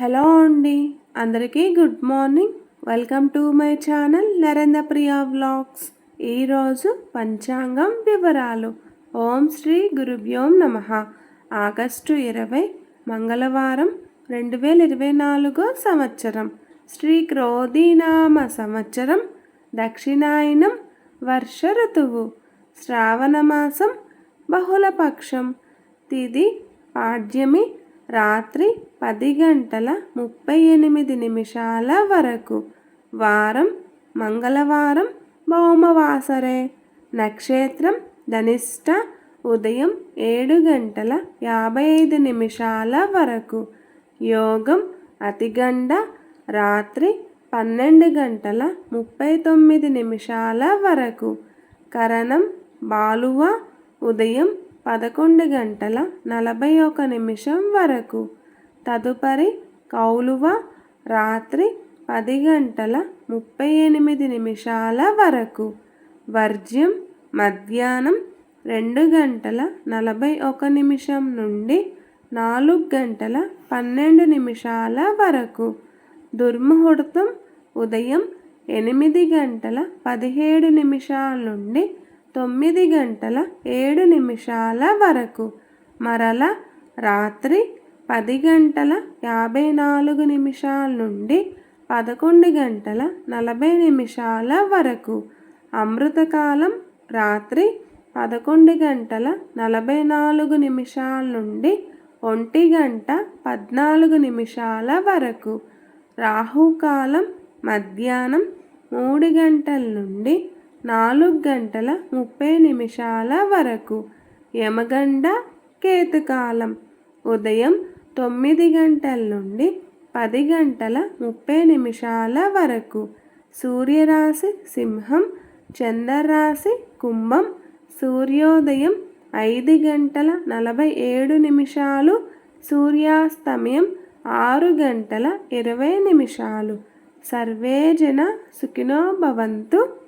Hello అండి. అందరికీ good morning. Welcome to my channel Narendra Priya vlogs. ఈరోజు పంచాంగం వివరాలు. ఓం శ్రీ గురుభ్యోం నమ. ఆగస్టు ఇరవై మంగళవారం రెండు వేల ఇరవై నాలుగో సంవత్సరం. శ్రీ క్రోధీనామ సంవత్సరం. దక్షిణాయనం వర్ష ఋతువు. శ్రావణమాసం బహుళపక్షం. తిది పాడ్యమి రాత్రి పది గంటల ముప్పై ఎనిమిది నిమిషాల వరకు. వారం మంగళవారం భౌమవాసరే. నక్షత్రం ధనిష్ట ఉదయం ఏడు గంటల యాభై ఐదు నిమిషాల వరకు. యోగం అతిగండ రాత్రి పన్నెండు గంటల ముప్పై తొమ్మిది నిమిషాల వరకు. కరణం బాలువ ఉదయం పదకొండు గంటల నలభై ఒక నిమిషం వరకు. తదుపరి కౌలువ రాత్రి పది గంటల ముప్పై ఎనిమిది నిమిషాల వరకు. వర్జ్యం మధ్యాహ్నం రెండు గంటల నలభై ఒక నిమిషం నుండి నాలుగు గంటల పన్నెండు నిమిషాల వరకు. దుర్ముహూర్తం ఉదయం ఎనిమిది గంటల పదిహేడు నిమిషాల నుండి తొమ్మిది గంటల ఏడు నిమిషాల వరకు. మరల రాత్రి పది గంటల యాభై నాలుగు నిమిషాల నుండి పదకొండు గంటల నలభై నిమిషాల వరకు. అమృతకాలం రాత్రి పదకొండు గంటల నలభై నాలుగు నిమిషాల నుండి ఒంటి గంట పద్నాలుగు నిమిషాల వరకు. రాహుకాలం మధ్యాహ్నం మూడు గంటల నుండి నాలుగు గంటల ముప్పై నిమిషాల వరకు. యమగండ కేతుకాలం. ఉదయం తొమ్మిది గంటల నుండి పది గంటల ముప్పై నిమిషాల వరకు. సూర్యరాశి సింహం చంద్రరాశి కుంభం సూర్యోదయం ఐదు గంటల నలభై ఏడు నిమిషాలు సూర్యాస్తమయం ఆరు గంటల ఇరవై నిమిషాలు. సర్వేజన సుఖినోభవంతు సుఖినో భవంతు.